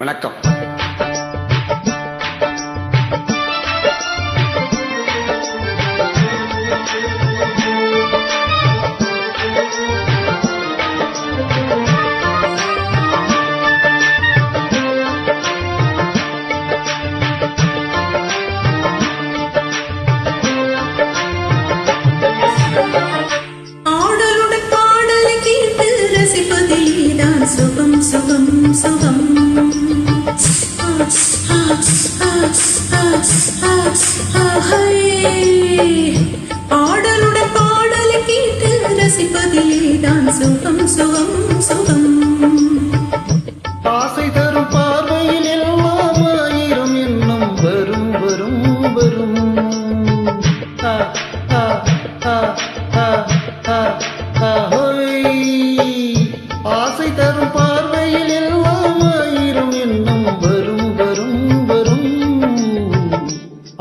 வணக்கம். சுகம் சுகம் சுகம். ரசிப்பதிலேதான் சுகம் சுகம் சுகம் ஆடலுடன்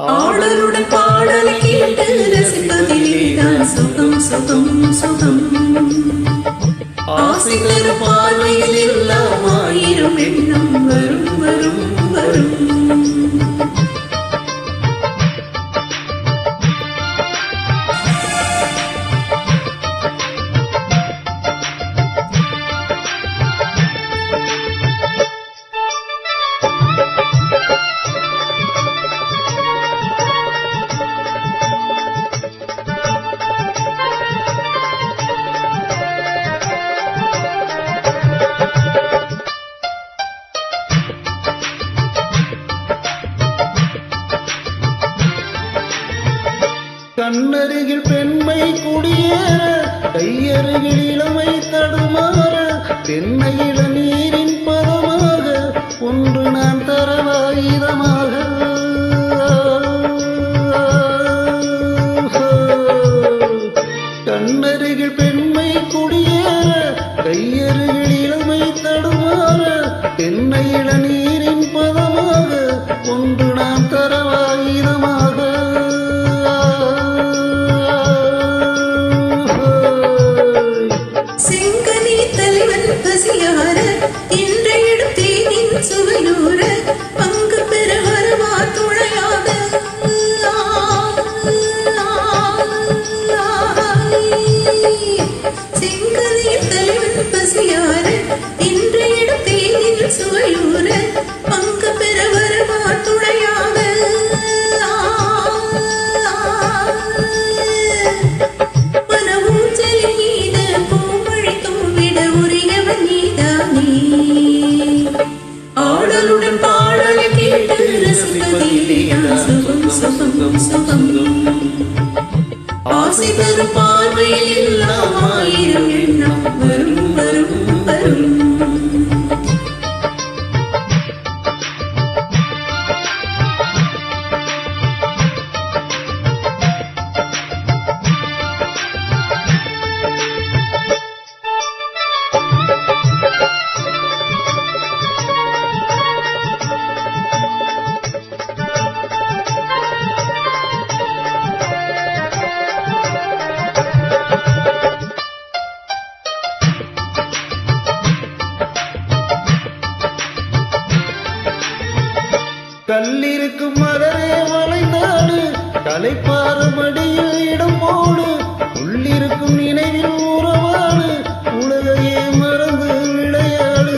ஆடலுடன் பாடலை கேட்டு ரசிப்பதிலேதான் சுகம் சுகம் சுகம். பார்வையில் எல்லாம் ஆயிரம் எண்ணம். கண்ணருகில் பெண்மை குடியேற கையருகில் இளமை தடுமாற தென்னையில நீரின் பதமாக ஒன்று நான் தரவாயுதமாக கண்ணருகில் பெண்மை குடியேற கையருகில் இளமை ஆசை தரும் பார்வையில் எல்லாம் கல்லிருக்கும் மலரே வளைந்தாடு கலைப்பாறு மடியில் இடம் போடு. உள்ளிருக்கும் நினைவில் உறவாடு. உலகையே மறந்து விளையாடு.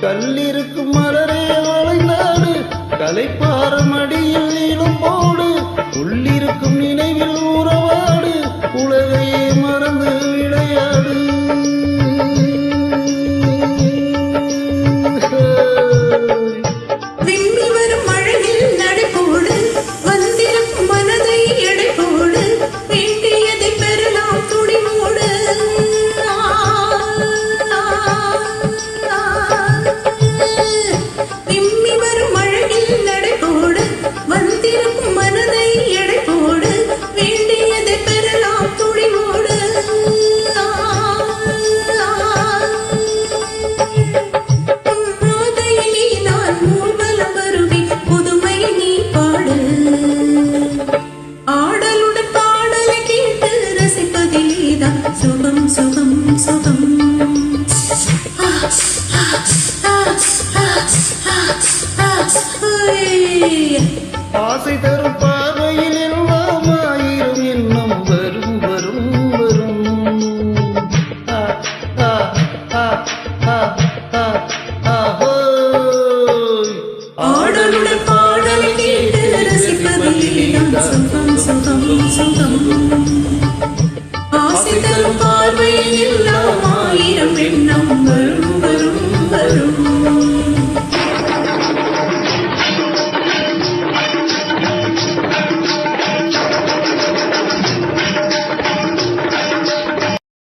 கல்லிருக்கும் மலரே வளைந்தாடு கலைப்பாறு மடியில் இடம் போடு. உள்ளிருக்கும் நினைவில் உறவாடு. உலகையே மறந்து ஆசை தரும் பார்வையில் எல்லாமாயிரும் இன்னும் வரும் வரும் வரும். ஆடலுடன் பாடல் கேட்டு ரசிப்பதில் சொந்தம் சொந்தம் சொந்தம்.